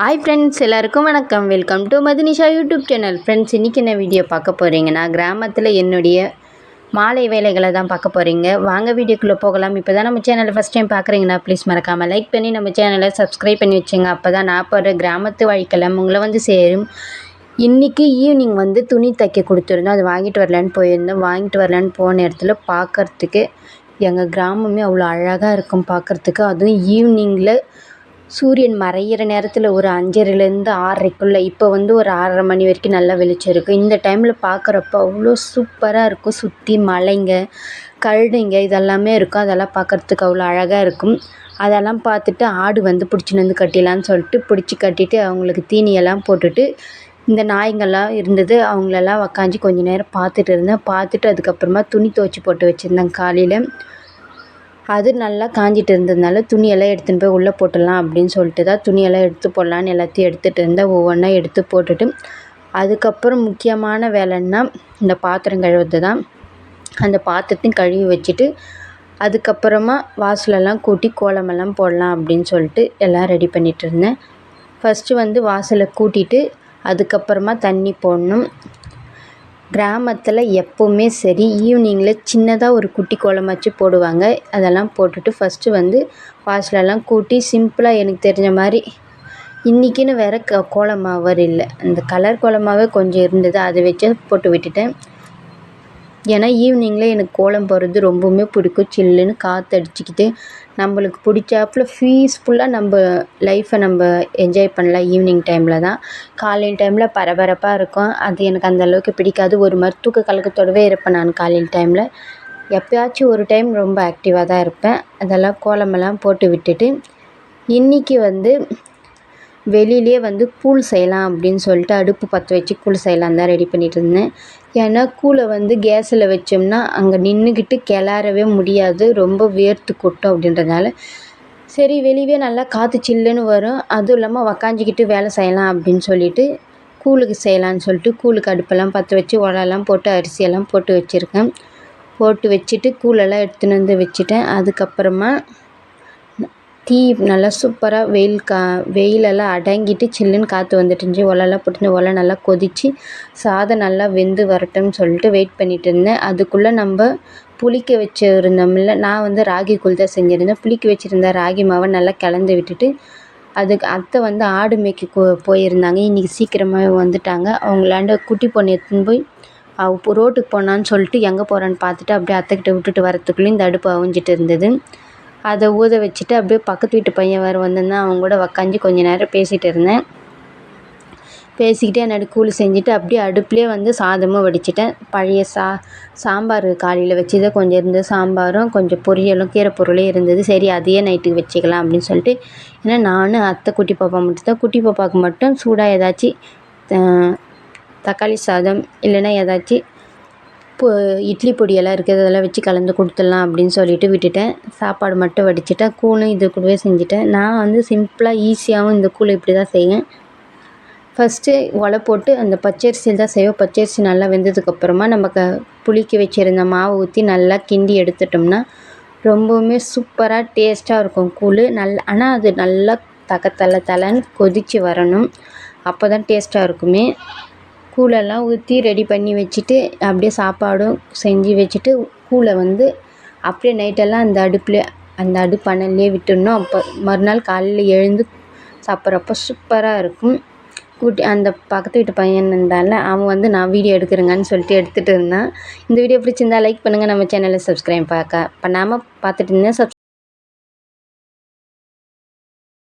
Hi friends எல்லாருக்கும் வணக்கம். Welcome to Madhunisha YouTube channel friends இன்றைக்கி என்ன வீடியோ பார்க்க போகிறீங்கன்னா கிராமத்தில் என்னுடைய மாலை வேலைகளை தான் பார்க்க போகிறீங்க வாங்க வீடியோக்குள்ளே போகலாம். இப்போ தான் நம்ம சேனலை ஃபஸ்ட் டைம் பார்க்குறீங்கன்னா ப்ளீஸ் மறக்காமல் லைக் பண்ணி நம்ம சேனலை சப்ஸ்கிரைப் பண்ணி வச்சுங்க. அப்போ தான் நான் போகிற கிராமத்து வழிக்கெல்லாம் உங்களை வந்து சேரும். இன்றைக்கி ஈவினிங் வந்து துணி தைக்க கொடுத்துருந்தோம். அது வாங்கிட்டு வரலான்னு போயிருந்தோம். வாங்கிட்டு வரலான்னு போன இடத்துல பார்க்குறதுக்கு எங்கள் கிராமமே அவ்வளோ அழகாக இருக்கும் பார்க்குறதுக்கு. அதுவும் ஈவினிங்கில் சூரியன் மறையிற நேரத்தில் ஒரு அஞ்சரைலேருந்து ஆறரைக்குள்ளே இப்போ வந்து ஒரு ஆறரை மணி வரைக்கும் நல்லா வெளிச்சம் இருக்கும் இந்த டைமில் பார்க்குறப்ப அவ்வளோ சூப்பராக இருக்கும். சுற்றி மலைங்க கழுதைங்க இதெல்லாமே இருக்கும். அதெல்லாம் பார்க்குறதுக்கு அவ்வளோ அழகாக இருக்கும். அதெல்லாம் பார்த்துட்டு ஆடு வந்து பிடிச்சின்னு வந்து கட்டிடலான்னு சொல்லிட்டு பிடிச்சி கட்டிட்டு அவங்களுக்கு தீனியெல்லாம் போட்டுட்டு இந்த நாய்ங்கள்லாம் இருந்தது. அவங்களெல்லாம் உக்காஞ்சி கொஞ்ச நேரம் பார்த்துட்டு இருந்தேன். பார்த்துட்டு அதுக்கப்புறமா துணி துவைச்சி போட்டு வச்சுருந்தேன் காலையில். அது நல்லா காஞ்சிட்டு இருந்ததுனால துணியெல்லாம் எடுத்துன்னு போய் உள்ளே போட்டுடலாம் அப்படின்னு சொல்லிட்டு தான் துணியெல்லாம் எடுத்து போடலான்னு எல்லாத்தையும் எடுத்துகிட்டு இருந்தேன். ஒவ்வொன்றா எடுத்து போட்டுட்டு அதுக்கப்புறம் முக்கியமான வேலைன்னா இந்த பாத்திரம் கழுவுறது தான். அந்த பாத்திரத்தையும் கழுவி வச்சுட்டு அதுக்கப்புறமா வாசலெல்லாம் கூட்டி கோலமெல்லாம் போடலாம் அப்படின்னு சொல்லிட்டு எல்லாம் ரெடி பண்ணிகிட்டு இருந்தேன். ஃபஸ்ட்டு வந்து வாசலை கூட்டிட்டு அதுக்கப்புறமா தண்ணி போடணும். கிராமத்தில் எப்போவுமே சரி ஈவினிங்கில் சின்னதாக ஒரு குட்டி கோலமாச்சு போடுவாங்க. அதெல்லாம் போட்டுட்டு ஃபஸ்ட்டு வந்து வாசலெல்லாம் கூட்டி சிம்பிளாக எனக்கு தெரிஞ்ச மாதிரி இன்றைக்கின்னு வேறு க கோலமாவர் இல்லை. அந்த கலர் கோலமாவே கொஞ்சம் இருந்தது. அதை வச்சே போட்டு விட்டுட்டேன். ஏன்னா ஈவினிங்கில் எனக்கு கோலம் போடுறது ரொம்பவுமே பிடிக்கும். சில்லுன்னு காற்று அடிச்சுக்கிட்டு நம்மளுக்கு பிடிச்சாப்புல பீஸ்ஃபுல்லாக நம்ம லைஃப்பை நம்ம என்ஜாய் பண்ணலாம் ஈவினிங் டைமில் தான். காலையில் டைமில் பரபரப்பாக இருக்கும். அது எனக்கு அந்தளவுக்கு பிடிக்காது. ஒரு மாதிரி தூக்க கலக்கத்தோடவே இருப்பேன் நான் காலையில் டைமில் எப்போயாச்சும் ஒரு டைம் ரொம்ப ஆக்டிவாக தான் இருப்பேன். அதெல்லாம் கோலமெல்லாம் போட்டு விட்டுட்டு இன்றைக்கி வந்து வெளியிலே வந்து கூழ் செய்யலாம் அப்படின்னு சொல்லிட்டு அடுப்பு பற்ற வச்சு கூழ் செய்யலாம் தான் ரெடி பண்ணிகிட்டு இருந்தேன். ஏன்னா கூழை வந்து கேஸில் வச்சோம்னா அங்கே நின்றுக்கிட்டு கிளறவே முடியாது ரொம்ப வேர்த்து கொட்டும் அப்படின்றதுனால. சரி வெளியவே நல்லா காற்று சில்லுன்னு வரும். அதுவும் இல்லாமல் உக்காஞ்சிக்கிட்டு வேலை செய்யலாம் அப்படின்னு சொல்லிட்டு கூழுக்கு செய்யலான்னு சொல்லிட்டு கூழுக்கு அடுப்பெல்லாம் பற்ற வச்சு உலெல்லாம் போட்டு அரிசியெல்லாம் போட்டு வச்சுருக்கேன். போட்டு வச்சுட்டு கூழெல்லாம் எடுத்துன்னு வந்து வச்சுட்டேன். அதுக்கப்புறமா தீ நல்லா சூப்பராக வெயில் கா வெயிலெல்லாம் அடங்கிட்டு சில்லுன்னு காற்று வந்துட்டு இருந்துச்சு போட்டு ஒலை நல்லா கொதித்து சாதம் நல்லா வெந்து வரட்டும்னு சொல்லிட்டு வெயிட் பண்ணிகிட்டு இருந்தேன் அதுக்குள்ளே நம்ம புளிக்க வச்சுருந்தோம்ல நான் வந்து ராகி கூழ் தான் செஞ்சுருந்தேன். புளிக்க வச்சுருந்த ராகி மாவை நல்லா கலந்து விட்டுட்டு அதுக்கு அத்தை வந்து ஆடு மேய்க்க கோ போயிருந்தாங்க. இன்றைக்கி சீக்கிரமாகவே வந்துட்டாங்க. அவங்களாண்ட குட்டி பொண்ணு எடுத்துன்னு போய் அவள் ரோட்டுக்கு போனான்னு சொல்லிட்டு எங்கே போகிறான்னு பார்த்துட்டு அப்படியே அத்தைக்கிட்ட விட்டுட்டு வரத்துக்குள்ளேயும் இந்த அடுப்பு அவிஞ்சிட்டு இருந்தது. அதை ஊத வச்சுட்டு அப்படியே பக்கத்து வீட்டு பையன் வேறு வந்திருந்தான். அவங்க கூட உக்காஞ்சி கொஞ்ச நேரம் பேசிகிட்டு இருந்தேன். பேசிக்கிட்டே நடு கூழ் செஞ்சுட்டு அப்படியே அடுப்புலேயே வந்து சாதமும் வடிச்சிட்டேன். பழைய சா சாம்பார் காலையில் வச்சது கொஞ்சம் இருந்தது. சாம்பாரும் கொஞ்சம் பொரியலும் கீரை பொருளும் இருந்தது. சரி அதையே நைட்டுக்கு வச்சுக்கலாம் அப்படின்னு சொல்லிட்டு ஏன்னா நானும் அத்தை குட்டி பாப்பா மட்டும் தான் குட்டி பாப்பாவுக்கு மட்டும் சூடாக ஏதாச்சும் தக்காளி சாதம் இல்லைன்னா ஏதாச்சும் இப்போ இட்லி பொடியெல்லாம் இருக்குது அதெல்லாம் வச்சு கலந்து கொடுத்துட்லாம் அப்படின்னு சொல்லிட்டு விட்டுட்டேன். சாப்பாடு மட்டும் வடிச்சிட்டேன். கூழும் இது கூடவே செஞ்சுட்டேன். நான் வந்து சிம்பிளாக ஈஸியாகவும் இந்த கூழ் இப்படி தான் செய்வேன். ஃபஸ்ட்டு ஒலை போட்டு அந்த பச்சரிசியில் தான் செய்வோம் பச்சரிசி நல்லா வெந்ததுக்கப்புறமா நம்ம க புளிக்க வச்சுருந்த மாவு ஊற்றி நல்லா கிண்டி எடுத்துட்டோம்னா ரொம்பவுமே சூப்பராக டேஸ்ட்டாக இருக்கும் கூழ். நல் ஆனால் அது நல்லா தக்க தலை தலைன்னு கொதித்து வரணும். அப்போ தான் டேஸ்ட்டாக இருக்குமே. கூழெல்லாம் ஊற்றி ரெடி பண்ணி வச்சுட்டு அப்படியே சாப்பாடும் செஞ்சு வச்சுட்டு கூழை வந்து அப்படியே நைட்டெல்லாம் அந்த அடுப்பில் அந்த அடுப்பு அனல்லே விட்டுடணும். அப்போ மறுநாள் காலையில் எழுந்து சாப்பிட்றப்ப சூப்பராக இருக்கும். கூட்டி அந்த பக்கத்து வீட்டு பையன் இருந்தால அவன் வந்து நான் வீடியோ எடுக்கிறேங்கன்னு சொல்லிட்டு எடுத்துகிட்டு இருந்தான். இந்த வீடியோ பிடிச்சிருந்தா லைக் பண்ணுங்கள் நம்ம சேனலை சப்ஸ்கிரைப் பார்க்க பண்ணாமல் பார்த்துட்டு இருந்தேன் சப்ஸ்